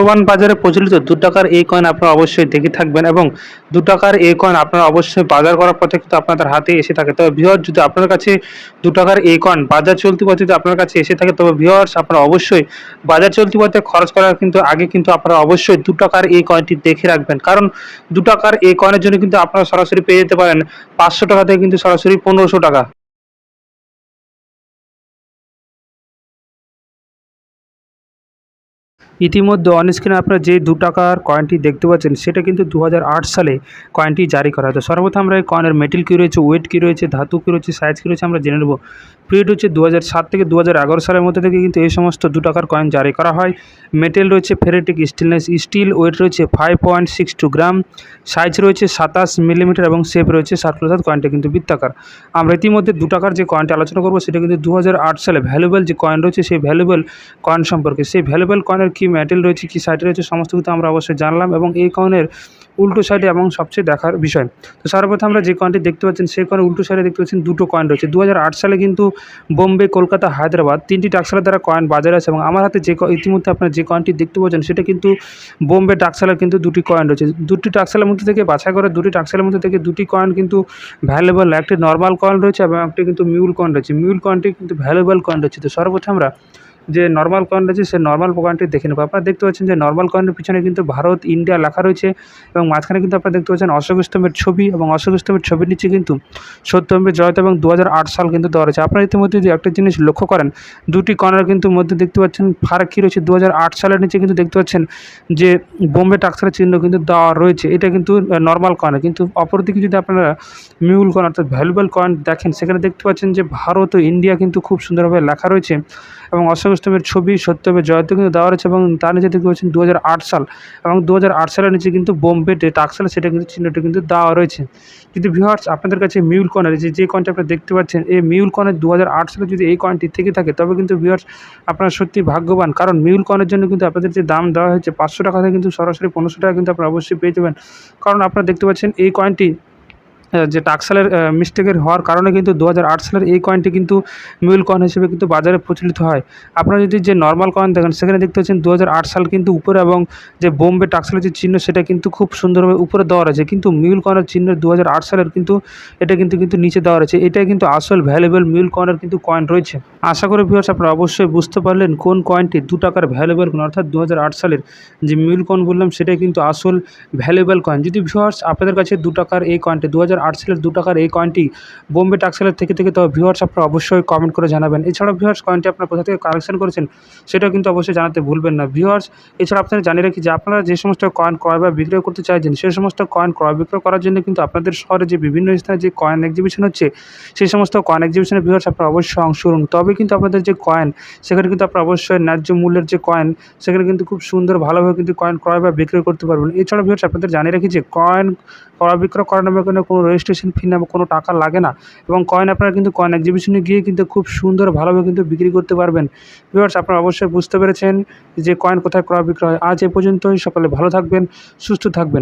বর্তমান বাজারে প্রচলিত দু টাকার এই কয়েন আপনারা অবশ্যই দেখে থাকবেন এবং দু টাকার এই কয়েন আপনারা অবশ্যই বাজার করার পথে কিন্তু আপনাদের হাতে এসে থাকে। তবে ভিওয়ার যদি আপনার কাছে দু টাকার এই কয়েন বাজার চলতি পথে যদি আপনার কাছে এসে থাকে, তবে ভিওয়ার্স আপনারা অবশ্যই বাজার চলতি পথে খরচ করার কিন্তু আগে কিন্তু আপনারা অবশ্যই দু টাকার এই কয়েনটি দেখে রাখবেন। কারণ দু টাকার এই কয়েনের জন্য কিন্তু আপনারা সরাসরি পেয়ে যেতে পারেন পাঁচশো টাকা থেকে কিন্তু সরাসরি পনেরোশো টাকা। ইতিমধ্যে অন স্ক্রিনে আপনারা যে দু টাকার কয়েনটি দেখতে পাচ্ছেন, সেটা কিন্তু দু হাজার আট সালে কয়েনটি জারি করা। হতো সর্বপ্রথম আমরা এই কয়েনের মেটেল কী রয়েছে ওয়েট কী রয়েছে, ধাতু কী রয়েছে সাইজ কী রয়েছে আমরা জেনে নেব। পিরিয়ড হচ্ছে দু সাত থেকে দু হাজার এগারো সালের মধ্যে থেকে কিন্তু এই সমস্ত দু টাকার কয়েন জারি করা হয়। মেটেল রয়েছে ফেরেটিক স্টিলনেস স্টিল ওয়েট রয়েছে five point six two gram size রয়েছে সাতাশ মিলিমিটার এবং শেপ রয়েছে সার্কুলার কয়েনটা কিন্তু বৃত্তাকার। আমরা ইতিমধ্যে দু টাকার যে কয়েনটা আলোচনা করব, সেটা কিন্তু দু হাজার আট সালে ভ্যালুয়েবল যে কয়েন রয়েছে, সেই ভ্যালুয়েবল কয়েন সম্পর্কে। সেই ভ্যালুয়েবল কয়েনের কী মেটেল রয়েছে, কী সাইড রয়েছে, সমস্ত কিন্তু আমরা অবশ্যই জানলাম এবং এই কয়েনের উল্টো সাইডে এবং সবচেয়ে দেখার বিষয়। তো সর্বপ্রথম আমরা যে কয়েনটি দেখতে পাচ্ছেন, সেই কয়েনের উল্টো সাইডে দেখতে পাচ্ছেন দুটো কয়েন রয়েছে। দু হাজার আট সালে কিন্তু বোম্বে, কলকাতা, হায়দ্রাবাদ তিনটি টাকসালের দ্বারা কয়েন বাজারে আছে এবং আমার হাতে যে ইতিমধ্যে আপনারা যে কয়েনটি দেখতে পাচ্ছেন, সেটা কিন্তু বোম্বে টাকসালের কিন্তু দুটি কয়েন রয়েছে। দুটি টাকসালের মধ্যে থেকে বাছাই করে, দুটি টাকসালের মধ্যে থেকে দুটি কয়েন কিন্তু ভ্যালুয়েবল একটি নর্মাল কয়েন রয়েছে এবং একটি কিন্তু মিউল কয়েন রয়েছে। মিউল কয়েনটি কিন্তু ভ্যালুয়েবল কয়েন রয়েছে। তো সর্বপ্রথম আমরা যে নর্মাল কয়েন রয়েছে সেই নর্মাল কয়েনটি দেখে নেব। আপনারা দেখতে পাচ্ছেন যে নর্মাল কয়েনের পিছনে কিন্তু ভারত ইন্ডিয়া লেখা রয়েছে এবং মাঝখানে কিন্তু আপনারা দেখতে পাচ্ছেন অশোক স্তম্ভের ছবি এবং অশোক স্তম্ভের ছবির নিচে কিন্তু সত্যম্ভের জয়তা এবং দু হাজার আট সাল কিন্তু দেওয়া রয়েছে। আপনারা ইতিমধ্যে যদি একটা জিনিস লক্ষ্য করেন, দুটি কর্নার কিন্তু মধ্যে দেখতে পাচ্ছেন ফারাক কী রয়েছে দু হাজার আট সালের নিচে কিন্তু দেখতে পাচ্ছেন যে বোম্বে টাক্সারের চিহ্ন কিন্তু দেওয়া রয়েছে। এটা কিন্তু নর্মাল কয়েন কিন্তু অপরদিকে যদি আপনারা মিউল কয়েন অর্থাৎ ভ্যালুয়েবল কয়েন দেখেন, সেখানে দেখতে পাচ্ছেন যে ভারত ও ইন্ডিয়া কিন্তু খুব সুন্দরভাবে লেখা রয়েছে এবং অশোক স্তম্ভের ছবি সত্যভাবে জয়তে কিন্তু দেওয়া রয়েছে এবং তার নিচে দেখতে পাচ্ছেন দু হাজার আট সাল এবং দু হাজার আট সালের নিচে কিন্তু বোম্বে যে টাক্সাল সেটা কিন্তু চিহ্নটি কিন্তু দেওয়া রয়েছে। যদি ভিউয়ার্স আপনাদের কাছে মিউল কয়েনের যে যে কয়েনটা আপনারা দেখতে পাচ্ছেন, এই মিউল কয়েনের দু সালে যদি এই কয়েনটি থেকে থাকে, তবে কিন্তু ভিউয়ার্স আপনারা সত্যি ভাগ্যবান। কারণ মিউল কয়েনের জন্য কিন্তু আপনাদের যে দাম দেওয়া হয়েছে পাঁচশো টাকা থেকে কিন্তু সরাসরি পনেরোশো টাকা কিন্তু আপনারা অবশ্যই পেয়ে যাবেন। কারণ আপনারা দেখতে পাচ্ছেন এই কয়েনটি যে টাকসালের মিস্টেকের হওয়ার কারণে কিন্তু দু হাজার আট সালের এই কয়েনটি কিন্তু মিউল কয়েন হিসেবে কিন্তু বাজারে প্রচলিত হয়। আপনারা যদি যে নর্মাল কয়েন দেখেন, সেখানে দেখতে পাচ্ছেন দু হাজার আট সাল কিন্তু উপরে এবং যে বোম্বে টাকসালের যে চিহ্ন, সেটা কিন্তু খুব সুন্দরভাবে উপরে দেওয়া রয়েছে। কিন্তু মিউল কয়েনের চিহ্ন দু হাজার আট সালের কিন্তু, এটা কিন্তু কিন্তু নিচে দেওয়া রয়েছে। এটাই কিন্তু আসল ভ্যালুয়েবল মিউল কয়েনের কিন্তু কয়েন রয়েছে। আশা করি ভিউয়ার্স আপনারা অবশ্যই বুঝতে পারলেন কোন কয়েনটি দু টাকার ভ্যালুয়েবল কয়েন অর্থাৎ দু হাজার আট সালের যে মিউল কয়েন বললাম, সেটাই কিন্তু আসল ভ্যালুয়েবল কয়েন যদি ভিউয়ার্স আপনাদের কাছে দু টাকার এই কয়েনটি দু হাজার সালের দু টাকার এই কয়েনটি বোম্বে টাক্সেলের থেকে থেকে, তবে ভিউয়ার্স আপনারা অবশ্যই কমেন্ট করে জানাবেন। এছাড়াও ভিউয়ার্স কয়েনটি আপনারা কোথা থেকে কালেকশন করেছেন, সেটাও কিন্তু অবশ্যই জানাতে ভুলবেন না। ভিউয়ার্স এছাড়া আপনারা জানিয়ে রাখি যে আপনারা যে সমস্ত কয়েন ক্রয় বা বিক্রয় করতে চাইছেন সেই সমস্ত কয়েন ক্রয় বিক্রয় করার জন্য কিন্তু আপনাদের শহরে যে বিভিন্ন স্থানে যে কয়েন এক্সিবিশন হচ্ছে সেই সমস্ত কয়েন এক্সিবিশনে ভিউয়ার্স আপনারা অবশ্যই অংশগ্রহণ তবে কিন্তু আপনাদের যে কয়েন সেখানে কিন্তু আপনারা অবশ্যই ন্যায্য মূল্যের যে কয়েন সেখানে কিন্তু খুব সুন্দর ভালোভাবে কিন্তু কয়েন ক্রয় বা বিক্রয় করতে পারবেন। এছাড়া ভিউয়ার্স আপনাদের জানিয়ে রাখি যে কয়েন ক্রয় বিক্রয় করানোর জন্য কোনো রেজিস্ট্রেশন ফি নামে কোনো টাকা লাগে না। এবং কয়েন আপনারা কিন্তু কয়েন এক্সিবিশনে গিয়ে কিন্তু খুব সুন্দর ভালোভাবে কিন্তু বিক্রি করতে পারবেন। ভিউয়ার্স আপনারা অবশ্যই বুঝতে পেরেছেন যে কয়েন কোথায় ক্রয় বিক্রয় আজ এ পর্যন্তই। সকালে ভালো থাকবেন, সুস্থ থাকবেন।